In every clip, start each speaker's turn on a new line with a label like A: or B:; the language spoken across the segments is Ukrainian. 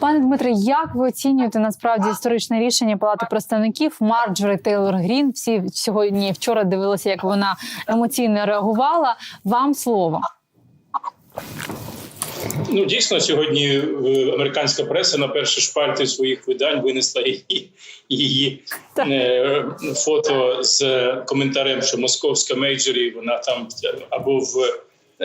A: Пане Дмитре, як ви оцінюєте насправді історичне рішення Палати представників Марджори Тейлор Грін? Всі сьогодні вчора дивилися, як вона емоційно реагувала. Вам слово.
B: Ну дійсно сьогодні е, американська преса на перші шпальти своїх видань винесла її, її е, фото з коментарем, що московська мейджорі, вона там або в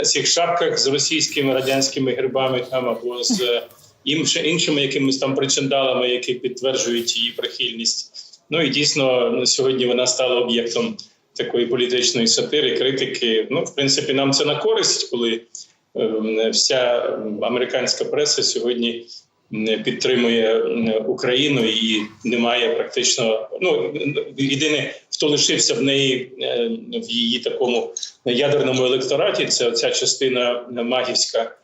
B: цих шапках з російськими радянськими гербами, там або з іншими якимись там причиндалами, які підтверджують її прихильність. Ну і дійсно ну, сьогодні вона стала об'єктом такої політичної сатири, критики. Ну, в принципі, нам це на користь, коли е, вся американська преса сьогодні підтримує Україну і немає практично. Ну єдине, хто лишився в неї е, в її такому ядерному електораті, це ця частина магівська.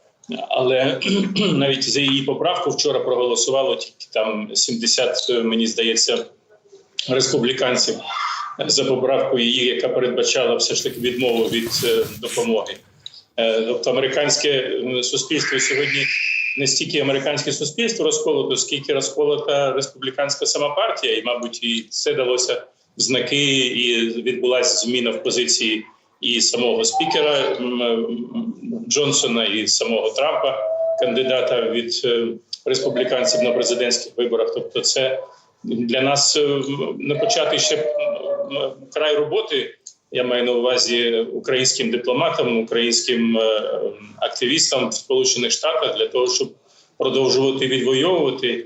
B: Але навіть за її поправку вчора проголосувало тільки там 70, мені здається, республіканців за поправку її, яка передбачала все ж таки відмову від е, допомоги. Е, Тобто американське суспільство сьогодні не стільки американське суспільство розколото, скільки розколота республіканська сама партія, і, мабуть, і це далося в знаки, і відбулася зміна в позиції і самого спікера Джонсона, і самого Трампа, кандидата від е, республіканців на президентських виборах. Тобто, це для нас е, не почати ще край роботи. Я маю на увазі українським дипломатам, українським е, активістам в Сполучених Штатах для того, щоб продовжувати відвоювати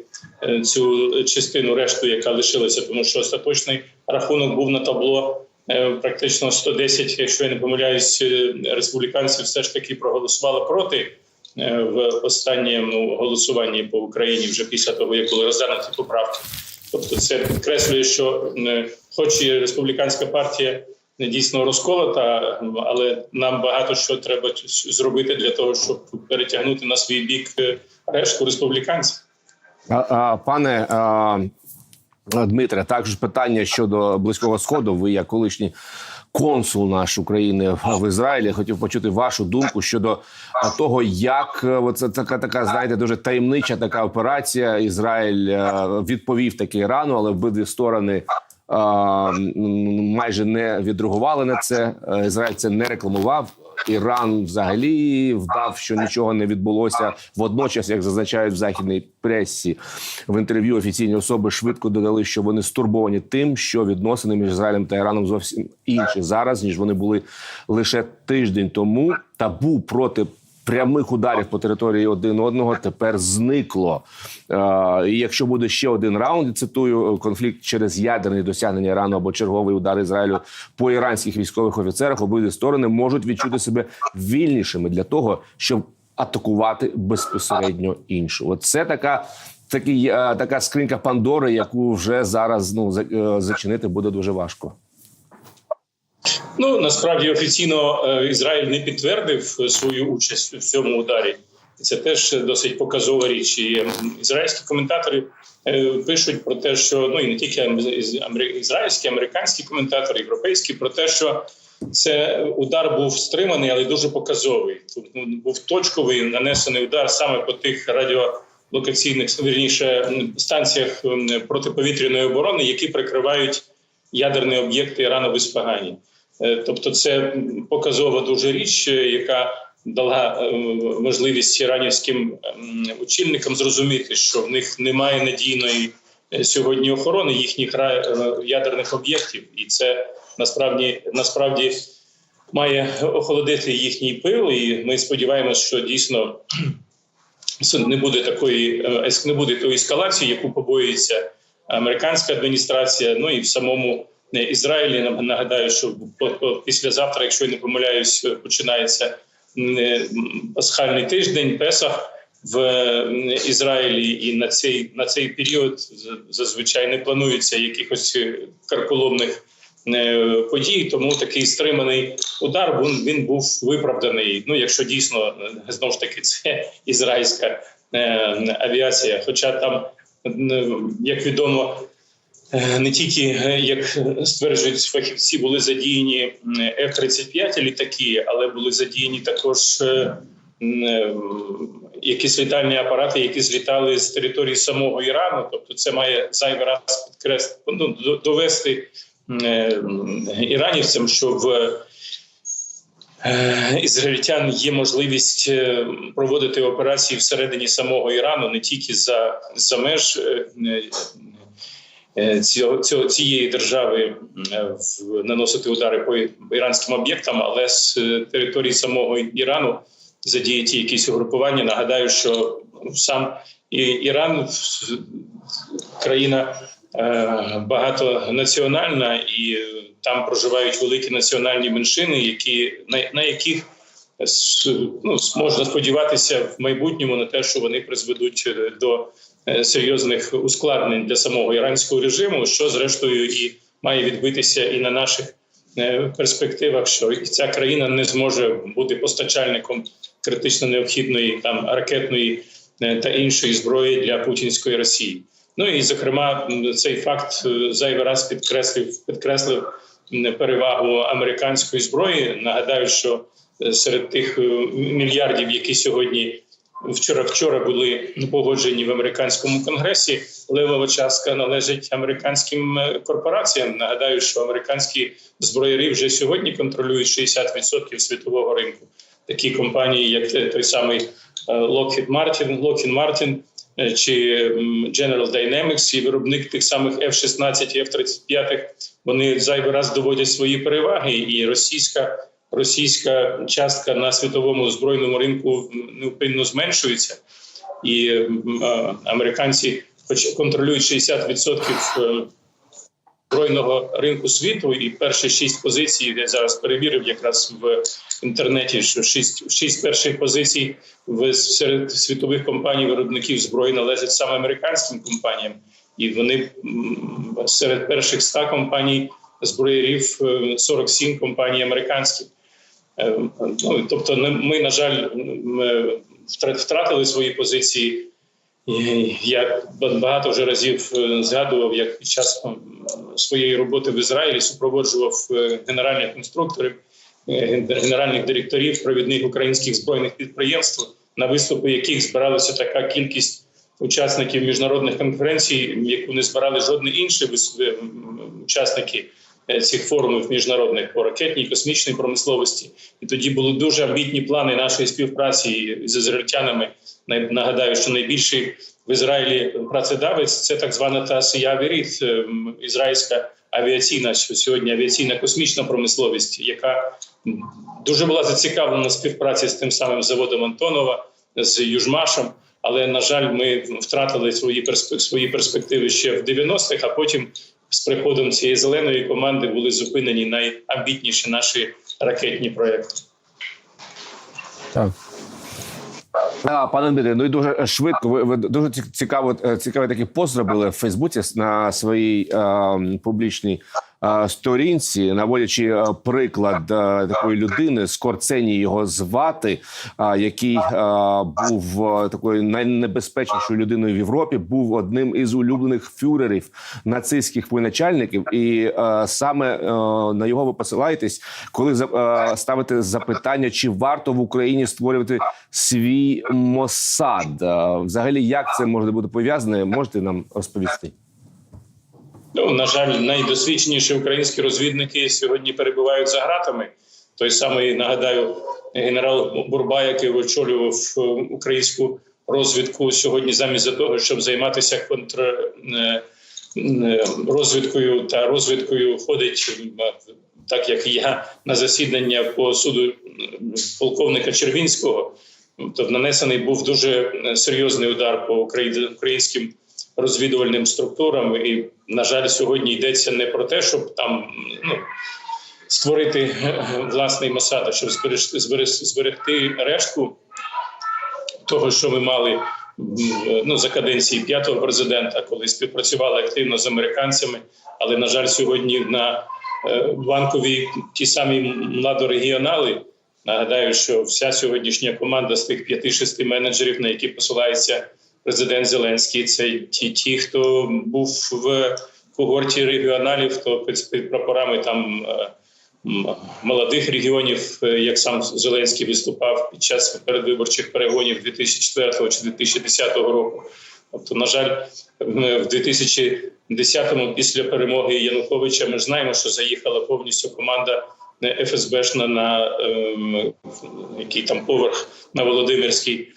B: цю частину решту, яка лишилася, тому що остаточний рахунок був на табло. Е, Практично 110, якщо я не помиляюсь, е, республіканців все ж таки проголосували проти е, в останньому голосуванні по Україні вже після того, як були розглянуті поправки. Тобто, це підкреслює, що хоч і республіканська партія не дійсно розколота, але нам багато що треба зробити для того, щоб перетягнути на свій бік решту республіканців.
C: А, а, пане а, Дмитре, також питання щодо близького сходу. Ви як колишній консул наш України в- Ізраїлі. Хотів почути вашу думку щодо того, як е, оце така така, знаєте, дуже таємнича така операція. Ізраїль е, відповів таки рано, але обидві сторони. а, майже не відреагували на це. Е, Ізраїль це не рекламував. Іран взагалі вдав, що нічого не відбулося. Водночас, як зазначають в західній пресі, в інтерв'ю офіційні особи швидко додали, що вони стурбовані тим, що відносини між Ізраїлем та Іраном зовсім інші зараз, ніж вони були лише тиждень тому. Табу проти прямих ударів по території один одного тепер зникло. Е, і якщо буде ще один раунд, цитую конфлікт через ядерні досягнення Ірану або черговий удар Ізраїлю по іранських військових офіцерах, обидві сторони можуть відчути себе вільнішими для того, щоб атакувати безпосередньо іншу. От це така. Такий, е, така скринька Пандори, яку вже зараз ну е, зачинити буде дуже важко.
B: Ну насправді офіційно е, Ізраїль не підтвердив е, свою участь в цьому ударі. Це теж досить показова річ. І ізраїльські коментатори е, пишуть про те, що ну і не тільки ізраїльські, американські коментатори, європейські, про те, що це удар був стриманий, але дуже показовий. Тут ну, був точковий нанесений удар саме по тих радіолокаційних вірніше станціях протиповітряної оборони, які прикривають ядерні об'єкти Ірану в Іспагані. Е, Тобто, це показова дуже річ, е, яка дала е, можливість іранівським очільникам зрозуміти, що в них немає надійної сьогодні охорони їхніх ядерних об'єктів, і це насправді насправді має охолодити їхній пил. І ми сподіваємося, що дійсно не буде такої не буде тої ескалації, яку побоюється американська адміністрація. Ну і в самому Ізраїлі нагадаю, що післязавтра, якщо я не помиляюсь, починається м, е, пасхальний тиждень, Песах в е, Ізраїлі, і на цей на цей період зазвичай не планується якихось е, карколомних е, подій. Тому такий стриманий удар він, він був виправданий. Ну, якщо дійсно е, знову ж таки це ізраїльська е, авіація, хоча там, е, як відомо. Е, Не тільки е, як стверджують фахівці, були задіяні F-35 літаки, але були задіяні також е, якісь літальні апарати, які злітали з території самого Ірану. Тобто, це має зайвий раз підкреслити ну, довести іранівцям, що в ізраїльтян є можливість проводити операції всередині самого Ірану, не тільки за, за меж е, е, цього, цього, цієї держави е, наносити удари по іранським об'єктам, але з е, території самого Ірану задіяті якісь угрупування. Нагадаю, що сам Іран країна е, багатонаціональна, і там проживають великі національні меншини, які на, яких ну, можна сподіватися в майбутньому на те, що вони призведуть е, до е, серйозних ускладнень для самого іранського режиму, що зрештою і має відбитися і на наших е, перспективах, що ця країна не зможе бути постачальником критично необхідної там ракетної е, та іншої зброї для путінської Росії. Ну і зокрема, цей факт е, зайвий раз підкреслив підкреслив перевагу американської зброї. Нагадаю, що е, серед тих е, мільярдів, які сьогодні вчора вчора були погоджені в американському конгресі, левова частка належить американським е, корпораціям. Нагадаю, що американські зброярі вже сьогодні контролюють 60% світового ринку. Такі компанії, як той самий е, Lockheed Martin, Lockheed Martin е, чи General Dynamics, і виробник тих самих F-16 і F-35, вони зайвий раз доводять свої переваги, і російська російська частка на світовому збройному ринку неупинно зменшується, і е, американці, хоч контролюють 60% е, збройного ринку світу, і перші шість позицій я зараз перевірив якраз в інтернеті, що шість, шість перших позицій в серед світових компаній виробників зброї належать саме американським компаніям, і вони серед перших ста компаній зброярів е, 47 компаній американських. Е, Ну, тобто, ми, на жаль, втратили свої позиції. Я багато вже разів е, згадував, як під час своєї роботи в Ізраїлі супроводжував е, генеральних інструкторів, генеральних директорів провідних українських збройних підприємств, на виступи яких збиралася така кількість учасників міжнародних конференцій, яку не збирали жодні інші учасники цих форумів міжнародних по ракетній космічній промисловості. І тоді були дуже амбітні плани нашої співпраці з ізраїльтянами. Нагадаю, що найбільший в Ізраїлі працедавець це так звана ТАСІЯ Авіріт, ем, ізраїльська авіаційна сьогодні авіаційна космічна промисловість, яка дуже була зацікавлена співпраці з тим самим заводом Антонова, з Южмашем. Але на жаль, ми втратили свої перспективи ще в 90-х, а потім з приходом цієї зеленої команди були зупинені найамбітніші наші ракетні проекти.
C: Так. А, пане Дмитре, ну і дуже швидко. Ви, ви дуже ці- цікаво, цікавий такий пост зробили в Фейсбуці на своїй е, публічній сторінці, наводячи е, приклад е, такої людини, Скорцені його звати, е, який е, був е, такою найнебезпечнішою людиною в Європі, був одним із улюблених фюрерів нацистських воєначальників, і е, саме е, на його ви посилаєтесь, коли е, ставите запитання, чи варто в Україні створювати свій Моссад. Е, Взагалі, як це може бути пов'язане, можете нам розповісти?
B: Ну, на жаль, найдосвідченіші українські розвідники сьогодні перебувають за ґратами. Той самий нагадаю, генерал Бурба, який очолював е, українську розвідку сьогодні, замість того, щоб займатися контр е, е, та розвідкою, ходить так, як я на засідання по суду полковника Червінського. Тобто нанесений був дуже серйозний удар по украї- українським розвідувальним структурам. І, на жаль, сьогодні йдеться не про те, щоб там ну, створити власний Масад, а щоб зберегти, рештку того, що ми мали ну, за каденції п'ятого президента, коли співпрацювали активно з американцями. Але, на жаль, сьогодні на е, банковій ті самі младорегіонали. Нагадаю, що вся сьогоднішня команда з тих п'яти-шести менеджерів, на які посилається президент Зеленський, це ті, ті хто був в когорті регіоналів, хто під, прапорами там е, молодих регіонів, е, як сам Зеленський виступав під час передвиборчих перегонів 2004 чи 2010 року. Тобто, на жаль, в 2010-му, після перемоги Януковича, ми знаємо, що заїхала повністю команда е, ФСБшна на ем, який там поверх на Володимирський,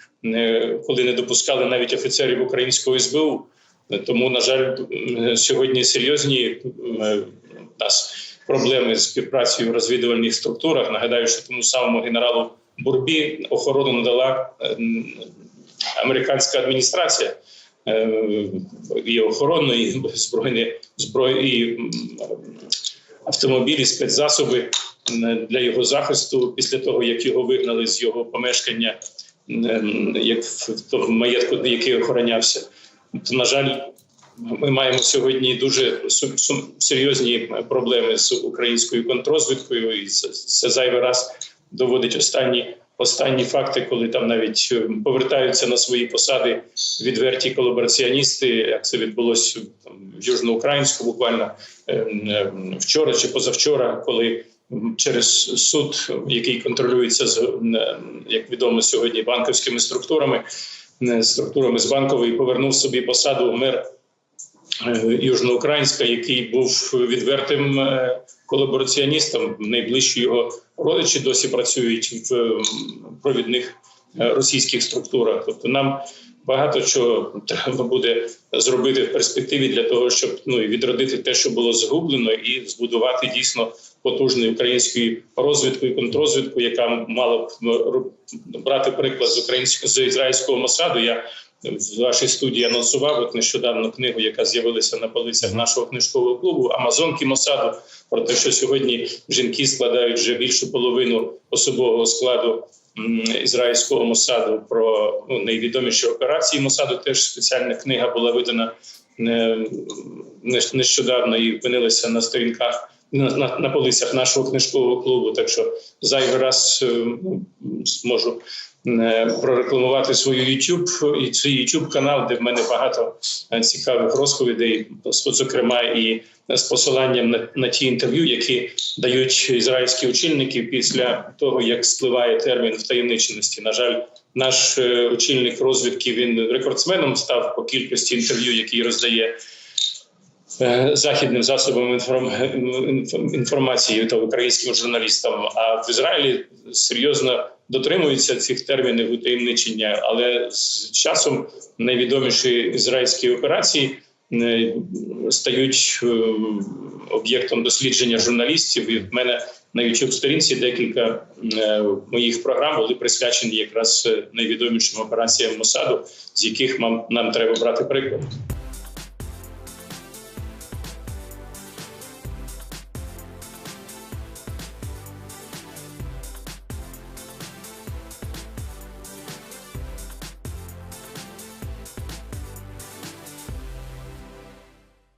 B: коли не допускали навіть офіцерів українського СБУ. Тому, на жаль, сьогодні серйозні е, у нас проблеми з співпрацею в розвідувальних структурах. Нагадаю, що тому самому генералу Бурбі охорону надала е, американська адміністрація. Е, І охоронну, і збройні зброї, і автомобілі, спецзасоби для його захисту після того, як його вигнали з його помешкання, як в маєтку, який охоронявся. То, на жаль, ми маємо сьогодні дуже серйозні проблеми з українською контрозвідкою, і це, це зайвий раз доводить останні. Останні факти, коли там навіть е, повертаються на свої посади відверті колабораціоністи, як це відбулося там, в Южноукраїнську, буквально е, е, вчора чи позавчора, коли через суд, який контролюється з е, як відомо сьогодні банківськими структурами, е, структурами з банкової, повернув собі посаду мер е, Южноукраїнська, який був відвертим колабораціоністом. Найближчі його родичі досі працюють в провідних російських структурах. Тобто нам багато чого треба буде зробити в перспективі для того, щоб ну відродити те, що було згублено, і збудувати дійсно потужну українську розвідку і контрозвідку, яка мала б брати приклад з українського з ізраїльського Мосаду. Я в вашій студії анонсував от нещодавно книгу, яка з'явилася на полицях нашого книжкового клубу Амазонки Мосаду. Про те, що сьогодні жінки складають вже більшу половину особового складу ізраїльського Мосаду. Про ну, найвідоміші операції Мосаду. Теж спеціальна книга була видана е, нещодавно і опинилася на сторінках. На, на, полицях нашого книжкового клубу, так що зайвий раз е, зможу е, прорекламувати свою YouTube і свій YouTube канал, де в мене багато е, цікавих розповідей, зокрема і з посиланням на, на ті інтерв'ю, які дають ізраїльські очільники після того, як спливає термін втаємниченості. На жаль, наш очільник розвідки він рекордсменом став по кількості інтерв'ю, які роздає. Е, Західним засобам інформ... інформації та українським журналістам, а в Ізраїлі серйозно дотримуються цих термінів утаємничення, але з часом найвідоміші ізраїльські операції е, стають е, об'єктом дослідження журналістів. І в мене на youtube сторінці декілька моїх програм були присвячені якраз найвідомішим операціям Мосаду, з яких нам, нам треба брати приклад.